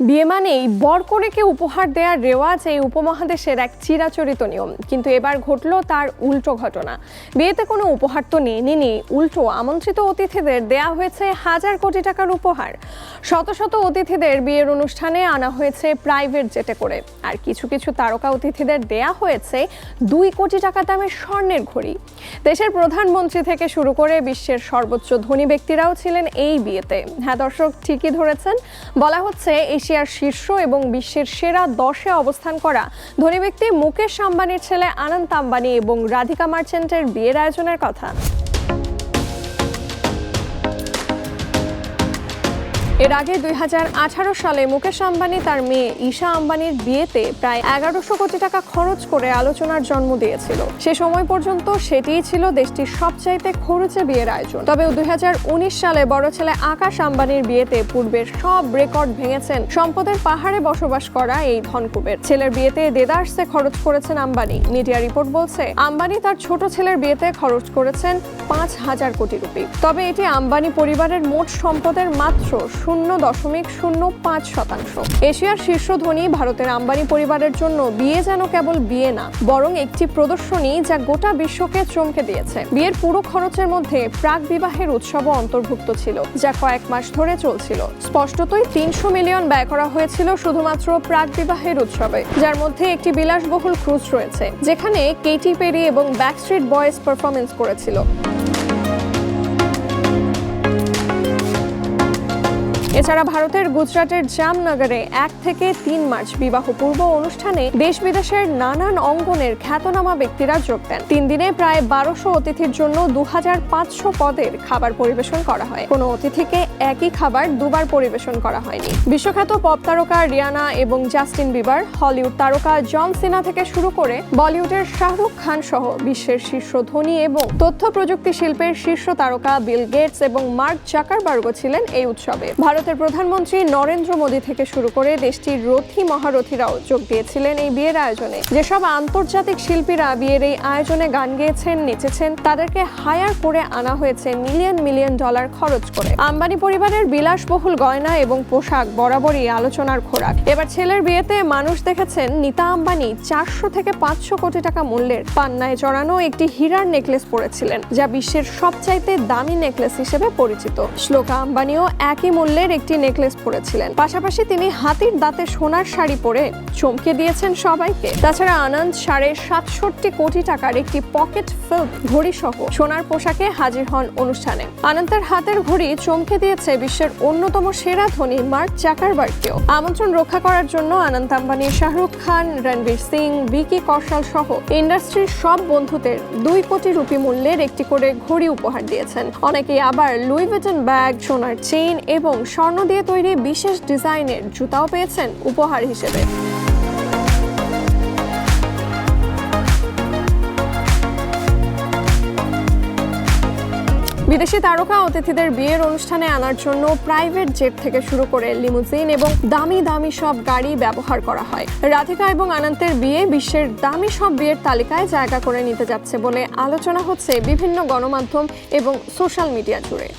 বিয়ে মানেই বরকনেকে উপহার দেওয়ার রেওয়াজ এই উপমহাদেশের এক চিরাচরিত নিয়ম। কিন্তু এবার ঘটল তার উল্টো ঘটনা। বিয়েতে কোনো উপহার তো নেই নিনি উল্টো আমন্ত্রিত অতিথিদের দেয়া হয়েছে হাজার কোটি টাকার উপহার। শত শত অতিথিদের বিয়ের অনুষ্ঠানে আনা হয়েছে প্রাইভেট জেটে করে। আর কিছু কিছু তারকা অতিথিদের দেয়া হয়েছে দুই কোটি টাকা দামের স্বর্ণের ঘড়ি। দেশের প্রধানমন্ত্রী থেকে শুরু করে বিশ্বের সর্বোচ্চ ধনী ব্যক্তিরাও ছিলেন এই বিয়েতে। হ্যাঁ দর্শক, ঠিকই ধরেছেন। বলা হচ্ছে এশিয়ার শীর্ষ এবং বিশ্বের সেরা দশে অবস্থান করা ধনী ব্যক্তি মুকেশ আম্বানির ছেলে আনন্দ আম্বানি এবং রাধিকা মার্চেন্টের বিয়ের আয়োজনের কথা। এর আগে দুই হাজার আঠারো সালে মুকেশ আম্বানি তার মেয়ে ঈশা আম্বানির বিয়েতে প্রায় এগারোশো কোটি টাকা খরচ করে আলোচনার জন্ম দিয়েছিল। সে সময় পর্যন্ত সেটিই ছিল দেশটির সবচাইতে খরচে বিয়ের আয়োজন। তবে দুই হাজার উনিশ সালে বড় ছেলে আকাশ আম্বানির বিয়েতে পূর্বের সব রেকর্ড ভেঙেছেন সম্পদের পাহাড়ে বসবাস করা এই ধনকুবের। ছেলের বিয়েতে দেদার্সে খরচ করেছেন আম্বানি। মিডিয়া রিপোর্ট বলছে, আম্বানি তার ছোট ছেলের বিয়েতে খরচ করেছেন পাঁচ হাজার কোটি রুপি। তবে এটি আম্বানি পরিবারের মোট সম্পদের মাত্র শূন্য দশমিক শূন্য পাঁচ শতাংশ। এশিয়ার শীর্ষ ধনী ভারতের আম্বানি পরিবারের জন্য বিয়ে যেন কেবল বিয়ে না, বরং একটি প্রদর্শনী যা গোটা বিশ্বকে চমকে দিয়েছে। বিয়ের পুরো খরচের মধ্যে প্রাক বিবাহের উৎসবও অন্তর্ভুক্ত ছিল, যা কয়েক মাস ধরে চলছিল। স্পষ্টতই তিনশো মিলিয়ন ব্যয় করা হয়েছিল শুধুমাত্র প্রাক বিবাহের উৎসবে, যার মধ্যে একটি বিলাসবহুল ক্রুজ রয়েছে, যেখানে কেটি পেরি এবং ব্যাকস্ট্রিট বয়েজ পারফরমেন্স করেছিল। এছাড়া ভারতের গুজরাটের জামনগরে এক থেকে তিন মার্চ বিবাহ পূর্ব অনুষ্ঠানে দেশ বিদেশের নানান অঙ্গনের খ্যাতনামা ব্যক্তিরা যোগ দেন। তিন দিনে প্রায় বারোশো অতিথির জন্য দু পদের খাবার পরিবেশন করা হয়। কোনো অতিথিকে একই খাবার দুবার পরিবেশন করা হয়নি। বিশ্বখ্যাত পপ তারকা রিয়ানা এবং জাস্টিন বিবার, হলিউড তারকা জন সিনা থেকে শুরু করে বলিউডের শাহরুখ খান সহ বিশ্বের শীর্ষ ধনী এবং তথ্য প্রযুক্তি শিল্পের শীর্ষ তারকা বিল গেটস এবং মার্ক জাকারবার্গ ছিলেন এই উৎসবে। ভারতের প্রধানমন্ত্রী নরেন্দ্র মোদী থেকে শুরু করে দেশটির রথী মহারথীরাও যোগ দিয়েছিলেন এই বিয়ের আয়োজনে। যেসব আন্তর্জাতিক শিল্পীরা বিয়ের এই আয়োজনে গান গেয়েছেন, নেচেছেন, তাদেরকে হায়ার করে আনা হয়েছে মিলিয়ন মিলিয়ন ডলার খরচ করে। আম্বানি পরিবারের বিলাসবহুল গয়না এবং পোশাক বরাবরই আলোচনার খোরাক। এবার ছেলের বিয়েতে মানুষ দেখেছেন নিতা আম্বানি চারশো থেকে পাঁচশো কোটি টাকা মূল্যের পান্নায় জড়ানো একটি হীরার নেকলেস পরেছিলেন, যা বিশ্বের সবচাইতে দামি নেকলেস হিসেবে পরিচিত। শ্লোকা আম্বানিও একই মূল্যের একটি নেকলেস পরেছিলেন। পাশাপাশি তিনি হাতির দাঁতে সোনার শাড়ি পরে চমকে দিয়েছেন সবাইকে। তাছাড়া আনন্দ সাড়ে সাতষট্টি কোটি টাকার একটি পকেট ফিল্প ঘড়ি সহ সোনার পোশাকে হাজির হন অনুষ্ঠানে। আনন্দের হাতের ঘড়ি চমকে দিয়েছে বিশ্বের অন্যতম সেরা ধনী মার্ক চাকারবার্গকেও আমন্ত্রণ রক্ষা করার জন্য আনন্দ আম্বানি, শাহরুখ খান, রণবীর সিং বিকি কৌশল সহ ইন্ডাস্ট্রির সব বন্ধুদের দুই কোটি রুপি মূল্যের একটি করে ঘড়ি উপহার দিয়েছেন। অনেকেই আবার লুই ভিটন ব্যাগ, সোনার চেইন এবং স্বর্ণ দিয়ে তৈরি বিশেষ ডিজাইনের জুতাও পেয়েছেন উপহার হিসেবে। বিদেশি তারকা অতিথিদের বিয়ের অনুষ্ঠানে আনার জন্য প্রাইভেট জেট থেকে শুরু করে লিমুজিন এবং দামি দামি সব গাড়ি ব্যবহার করা হয়। রাধিকা এবং আনন্দের বিয়ে বিশ্বের দামি সব বিয়ের তালিকায় জায়গা করে নিতে যাচ্ছে বলে আলোচনা হচ্ছে বিভিন্ন গণমাধ্যম এবং সোশ্যাল মিডিয়া জুড়ে।